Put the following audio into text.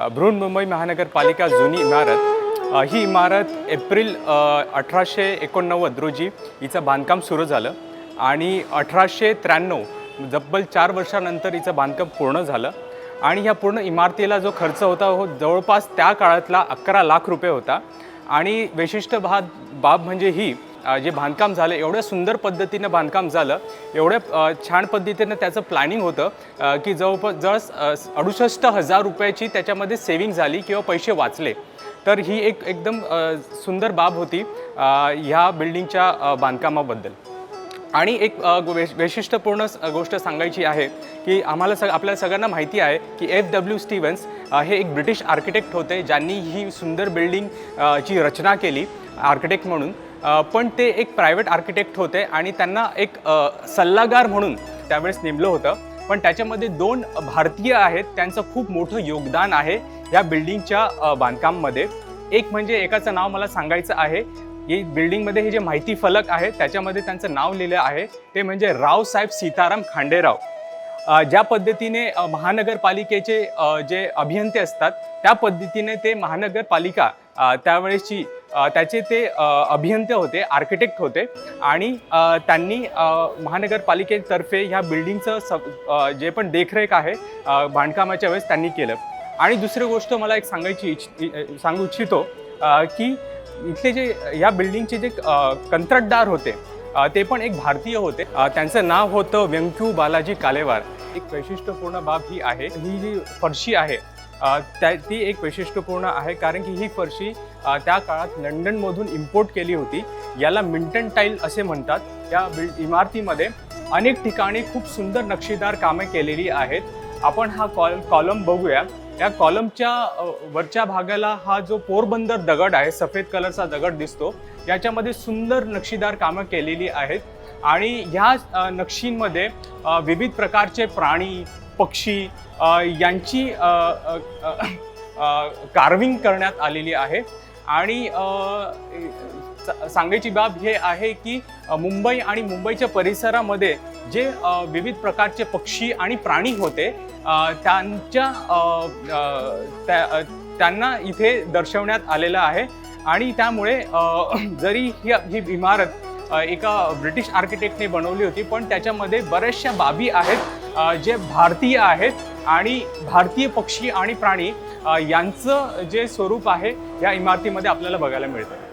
अ, बृहन्मुंबई महानगरपालिका जुनी इमारत ही इमारत एप्रिल अठराशे एकोणनव्वद रोजी हिचं बांधकाम सुरू झालं आणि अठराशे त्र्याण्णव जब्बल चार वर्षानंतर हिचं बांधकाम पूर्ण झालं. आणि ह्या पूर्ण इमारतीला जो खर्च होता हो जवळपास त्या काळातला अकरा लाख रुपये होता. आणि विशिष्ट भाग बाब म्हणजे ही जे बांधकाम झालं एवढ्या सुंदर पद्धतीनं बांधकाम झालं एवढ्या छान पद्धतीनं त्याचं प्लॅनिंग होतं की जवळपास जवळ अडुसष्ट हजार रुपयाची त्याच्यामध्ये सेविंग झाली किंवा पैसे वाचले. तर ही एक एकदम सुंदर बाब होती ह्या बिल्डिंगच्या बांधकामाबद्दल. आणि एक वैश- वैशिष्ट्यपूर्ण गोष्ट सांगायची आहे की आम्हाला सग आपल्याला सगळ्यांना माहिती आहे की एफ डब्ल्यू स्टीव्हन्स हे एक ब्रिटिश आर्किटेक्ट होते ज्यांनी ही सुंदर बिल्डिंग ची रचना केली आर्किटेक्ट म्हणून. पण ते एक प्रायव्हेट आर्किटेक्ट होते आणि त्यांना एक सल्लागार म्हणून त्यावेळेस नेमलं होतं. पण त्याच्यामध्ये दोन भारतीय आहेत त्यांचं खूप मोठं योगदान आहे या बिल्डिंगच्या बांधकाममध्ये. एक म्हणजे एकाचं नाव मला सांगायचं आहे. ही बिल्डिंगमध्ये हे जे माहिती फलक आहे त्याच्यामध्ये त्यांचं नाव लिहिलं आहे. ते म्हणजे रावसाहेब सीताराम खांडेराव. ज्या पद्धतीने महानगरपालिकेचे जे अभियंते असतात त्या पद्धतीने ते महानगरपालिका त्यावेळेसची त्याचे ते अभियंते होते आर्किटेक्ट होते आणि त्यांनी महानगरपालिकेतर्फे ह्या बिल्डिंगचं स जे पण देखरेख आहे बांधकामाच्या वेळेस त्यांनी केलं. आणि दुसरी गोष्ट मला एक सांगायची इच्छ इ- सांगू इच्छितो की इथले जे या बिल्डिंगचे जे कंत्राटदार होते ते पण एक भारतीय होते. त्यांचं नाव होतं व्यंक्यू बालाजी कालेवार. एक वैशिष्ट्यपूर्ण बाब ही आहे ही जी फरशी आहे त्या ती एक वैशिष्ट्यपूर्ण आहे कारण की ही फरशी त्या काळात लंडनमधून इम्पोर्ट केली होती. याला मिंटन टाईल असे म्हणतात. या बिल्ड इमारतीमध्ये अनेक ठिकाणी खूप सुंदर नक्षीदार कामे केलेली आहेत. आपण हा कॉल कॉलम बघूया. या कॉलमच्या वरच्या भागाला हा जो पोरबंदर दगड आहे सफेद कलरचा दगड दिसतो याच्यामध्ये सुंदर नक्षीदार कामं केलेली आहेत. आणि ह्या नक्षींमध्ये विविध प्रकारचे प्राणी पक्षी यांची कार्विंग करण्यात आलेली आहे. आणि सांगायची बाब हे आहे की मुंबई आणि मुंबईच्या परिसरामध्ये जे विविध प्रकारचे पक्षी आणि प्राणी होते त्यांच्या त्या- त्यांना इथे दर्शवण्यात आलेलं आहे. आणि त्यामुळे जरी ही ही इमारत एका ब्रिटिश आर्किटेक्टने बनवली होती पण त्याच्यामध्ये बऱ्याचशा बाबी आहेत जे भारतीय आहेत आणि भारतीय पक्षी आणि प्राणी यांचं जे स्वरूप आहे या इमारतीमध्ये आपल्याला बघायला मिळतं.